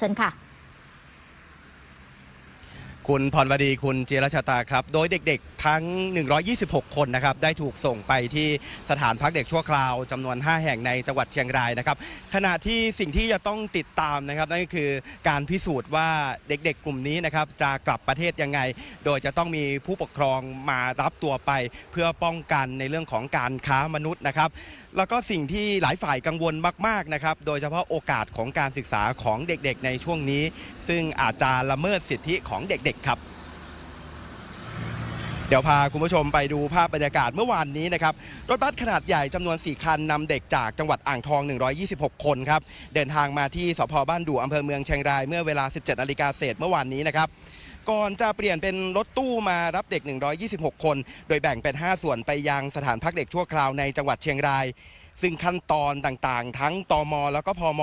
เชิญค่ะ คุณพรวดีคุณเจรชาตาครับ โดยเด็กๆ ทั้ง 126 คนนะครับ ได้ถูกส่งไปที่สถานพักเด็กชั่วคราวจำนวน 5 แห่งในจังหวัดเชียงรายนะครับ ขณะที่สิ่งที่จะต้องติดตามนะครับ นั่นก็คือการพิสูจน์ว่าเด็กๆ กลุ่มนี้นะครับ จะกลับประเทศยังไง โดยจะต้องมีผู้ปกครองมารับตัวไป เพื่อป้องกันในเรื่องของการค้ามนุษย์นะครับ แล้วก็สิ่งที่หลายฝ่ายกังวลมากๆนะครับ โดยเฉพาะโอกาสของการศึกษาของเด็กๆ ในช่วงนี้ ซึ่งอาจจะละเมิดสิทธิของเด็กๆครับ เดี๋ยวพาคุณผู้ชมไปดูภาพบรรยากาศเมื่อวานนี้นะครับ รถบัสขนาดใหญ่จำนวน 4 คันนำเด็กจากจังหวัดอ่างทอง 126 คนครับ เดินทางมาที่สพบ้านดู่อำเภอเมืองเชียงรายเมื่อเวลา 17นาฬิกาเศษเมื่อวานนี้นะครับก่อนจะเปลี่ยนเป็นรถตู้มารับเด็ก 126 คน โดยแบ่งเป็น 5 ส่วนไปยังสถานพักเด็กชั่วคราวในจังหวัดเชียงราย ซึ่งขั้นตอนต่างๆ ทั้งตมแล้วก็พม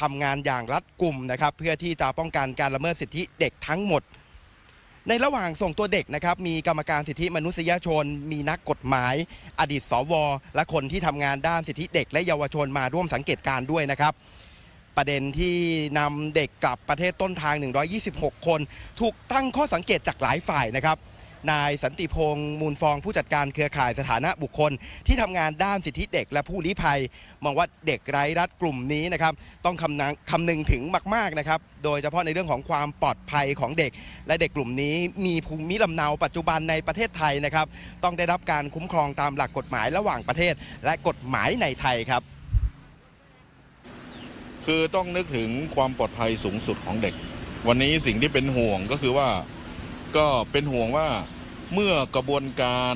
ทำงานอย่างรัดกุมนะครับ เพื่อที่จะป้องกันการละเมิดสิทธิเด็กทั้งหมด ในระหว่างส่งตัวเด็กนะครับมีกรรมการสิทธิมนุษยชน มีนักกฎหมาย อดีตสว และคนที่ทำงานด้านสิทธิเด็ก และเยาวชนมาร่วมสังเกตการ์ด้วยนะครับ ประเด็นที่นำเด็กกลับประเทศต้นทาง 126 คน ถูกตั้งข้อสังเกตจากหลายฝ่ายนะครับ นายสันติพงษ์มูลฟองผู้จัดการเครือข่ายสถานะบุคคล ที่ทำงานด้านสิทธิเด็กและผู้ลี้ภัย มองว่าเด็กไร้รัฐกลุ่มนี้นะครับต้องคำนึงคำนึงถึงมากๆนะครับโดยเฉพาะในเรื่องของความปลอดภัยของเด็ก และเด็กกลุ่มนี้มีภูมิลำเนาปัจจุบันในประเทศไทยนะครับต้องได้รับการคุ้มครองตามหลักกฎหมายระหว่างประเทศ และกฎหมายในไทยครับ คือต้องนึกถึงความปลอดภัยสูงสุดของเด็ก วันนี้สิ่งที่เป็นห่วงก็คือว่า ก็เป็นห่วงว่าเมื่อกระบวนการ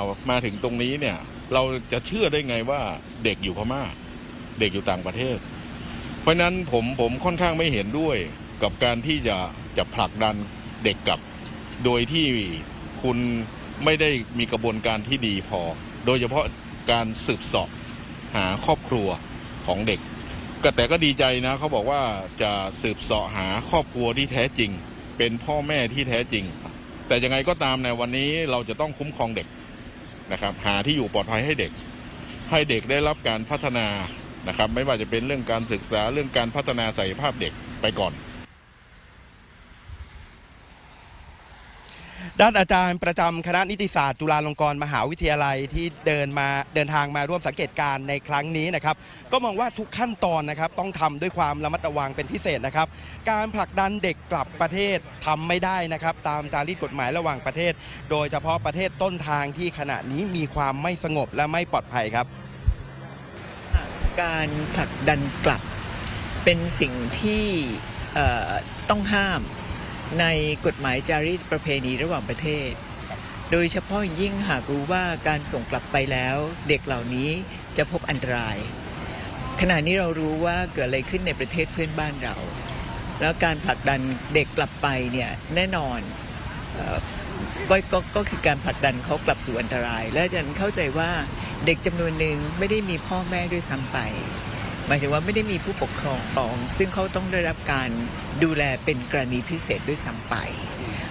ามาถึงตรงนี้เนี่ย เราจะเชื่อได้ไงว่าเด็กอยู่พม่า เด็กอยู่ต่างประเทศ เพราะนั้นผมผมค่อนข้างไม่เห็นด้วยกับการที่จะจะผลักดันเด็กกลับ โดยที่คุณไม่ได้มีกระบวนการที่ดีพอ โดยเฉพาะการสืบสอบหาครอบครัวของเด็ก ก็แต่ก็ดีใจนะเขาบอกว่าจะสืบสาะหาครอบครัวที่แท้จริง เป็นพ่อแม่ที่แท้จริง แต่ยังไงก็ตามในวันนี้เราจะต้องคุ้มครองเด็กนะครับ หาที่อยู่ปลอดภัยให้เด็ก ให้เด็กได้รับการพัฒนานะครับ ไม่ว่าจะเป็นเรื่องการศึกษาเรื่องการพัฒนาศักยภาพเด็กไปก่อน ด้านอาจารย์ประจำคณะนิติศาสตร์จุฬาลงกรณ์มหาวิทยาลัยที่เดินมาเดินทางมาร่วมสังเกตการณ์ในครั้งนี้นะครับ ก็มองว่าทุกขั้นตอนนะครับ ต้องทำด้วยความระมัดระวังเป็นพิเศษนะครับ การผลักดันเด็กกลับประเทศทำไม่ได้นะครับ ตามจารีตกฎหมายระหว่างประเทศ โดยเฉพาะประเทศต้นทางที่ขณะนี้มีความไม่สงบและไม่ปลอดภัยครับ การผลักดันกลับเป็นสิ่งที่ต้องห้าม ในกฎหมายจารีตประเพณีระหว่างประเทศ โดยเฉพาะยิ่งหากรู้ว่าการส่งกลับไปแล้ว เด็กเหล่านี้จะพบอันตราย ขณะนี้เรารู้ว่าเกิดอะไรขึ้นในประเทศเพื่อนบ้านเรา แล้วการผลักดันเด็กกลับไปเนี่ยแน่นอนเอ่อก็ก็ก็คือการผลักดันเขากลับสู่อันตราย และอาจารย์เข้าใจว่าเด็กจำนวนหนึ่งไม่ได้มีพ่อแม่ด้วยซ้ำไป หมายถึงว่าไม่ได้มีผู้ปกครองของซึ่งเขาต้องได้รับการดูแลเป็นกรณีพิเศษด้วยซ้ำไป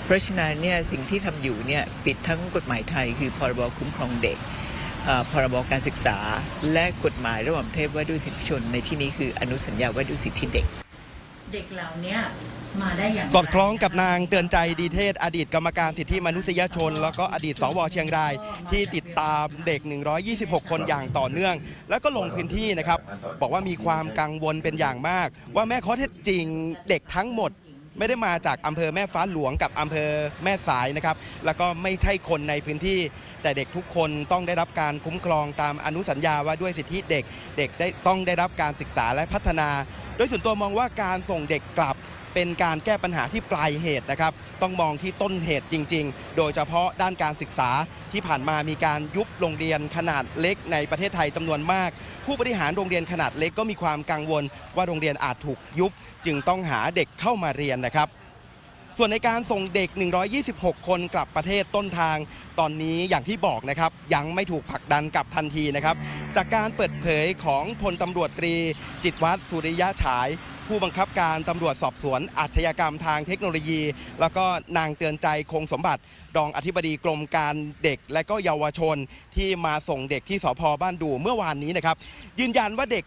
เพราะฉะนั้นเนี่ยสิ่งที่ทำอยู่เนี่ยปิดทั้งกฎหมายไทย คือพรบคุ้มครองเด็กอ่อพรบการศึกษา และกฎหมายระหว่างประเทศว่าด้วยสิทธิชน ในที่นี้คืออนุสัญญาว่าด้วยสิทธิเด็ก เด็กเหล่าเนี้ยมาได้อย่างไร สอดคล้องกับนางเตือนใจดีเทศ อดีตกรรมการสิทธิมนุษยชน แล้วก็อดีตสวเชียงราย ที่ติดตามเด็ก 126 คนอย่างต่อเนื่อง แล้วก็ลงพื้นที่นะครับ บอกว่ามีความกังวลเป็นอย่างมาก ว่าแม่ข้อเท็จจริงเด็กทั้งหมด ไม่ได้มาจากอำเภอแม่ฟ้าหลวงกับอำเภอแม่สายนะครับ แล้วก็ไม่ใช่คนในพื้นที่ แต่เด็กทุกคนต้องได้รับการคุ้มครองตามอนุสัญญาว่าด้วยสิทธิเด็ก เด็กได้ต้องได้รับการศึกษาและพัฒนา โดยส่วนตัวมองว่าการส่งเด็กกลับ เป็นการแก้ปัญหาที่ปลายเหตุนะครับ ต้องมองที่ต้นเหตุจริง ๆ โดยเฉพาะด้านการศึกษาที่ผ่านมามีการยุบโรงเรียนขนาดเล็กในประเทศไทยจำนวนมาก ผู้บริหารโรงเรียนขนาดเล็กก็มีความกังวล ว่าโรงเรียนอาจถูกยุบ จึงต้องหาเด็กเข้ามาเรียนนะครับส่วนในการส่งเด็ก 126 คนกลับประเทศต้นทาง ตอนนี้อย่างที่บอกนะครับ ยังไม่ถูกผลักดันกลับทันทีนะครับ จากการเปิดเผยของพลตำรวจตรี จิตวัฒน์สุริยะฉาย ผู้บังคับการตำรวจสอบสวนอาชญากรรมทางเทคโนโลยี แล้วก็นางเตือนใจคงสมบัติรองอธิบดีกรมการเด็กและก็เยาวชนที่มาส่งเด็กที่สพบ้านดูเมื่อวานนี้นะครับ ยืนยันว่าเด็ก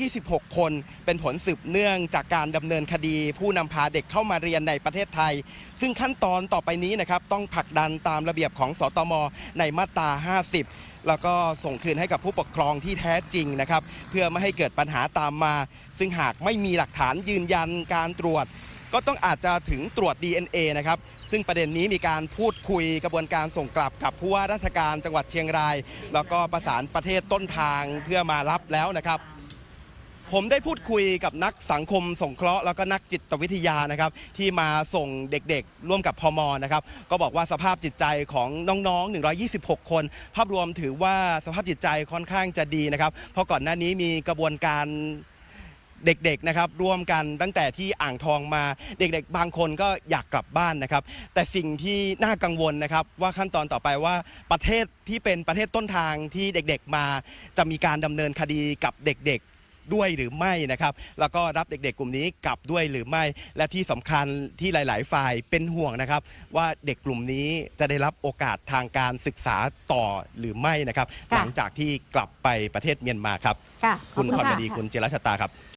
126 คน เป็นผลสืบเนื่องจากการดำเนินคดี ผู้นำพาเด็กเข้ามาเรียนในประเทศไทย ซึ่งขั้นตอนต่อไปนี้นะครับต้องผลักดันตามระเบียบของสตมในมาตรา 50 แล้วก็ส่งคืนให้กับผู้ปกครองที่แท้จริงนะครับ เพื่อไม่ให้เกิดปัญหาตามมา ซึ่งหากไม่มีหลักฐานยืนยันการตรวจ ก็ต้องอาจจะถึงตรวจ DNA นะครับ ซึ่งประเด็นนี้มีการพูดคุยกระบวนการส่งกลับกับผู้ว่าราชการจังหวัดเชียงราย แล้วก็ประสานประเทศต้นทางเพื่อมารับแล้วนะครับ ผมได้พูดคุยกับนักสังคมสงเคราะห์แล้วก็นักจิตวิทยานะครับ ที่มาส่งเด็กๆ ร่วมกับพมนะครับ ก็บอกว่าสภาพจิตใจของน้องๆ 126 คน ภาพรวมถือว่าสภาพจิตใจค่อนข้างจะดีนะครับ เพราะก่อนหน้านี้มีกระบวนการเด็กๆนะครับร่วมกันตั้งแต่ที่อ่างทองมาเด็กๆ บางคนก็อยากกลับบ้านนะครับ แต่สิ่งที่น่ากังวลนะครับ ว่าขั้นตอนต่อไปว่าประเทศที่เป็นประเทศต้นทางที่เด็กๆมา จะมีการดำเนินคดีกับเด็กๆ ด้วยหรือไม่นะครับ แล้วก็รับเด็กๆ กลุ่มนี้กลับด้วยหรือไม่ และที่สำคัญที่หลาย ๆ ฝ่ายเป็นห่วงนะครับ ว่าเด็กกลุ่มนี้จะได้รับโอกาสทางการศึกษาต่อหรือไม่นะครับค่ะหลังจากที่กลับไปประเทศเมียนมาครับ ค่ะคุณขคบอนณบดีคุณเจรชตาครับ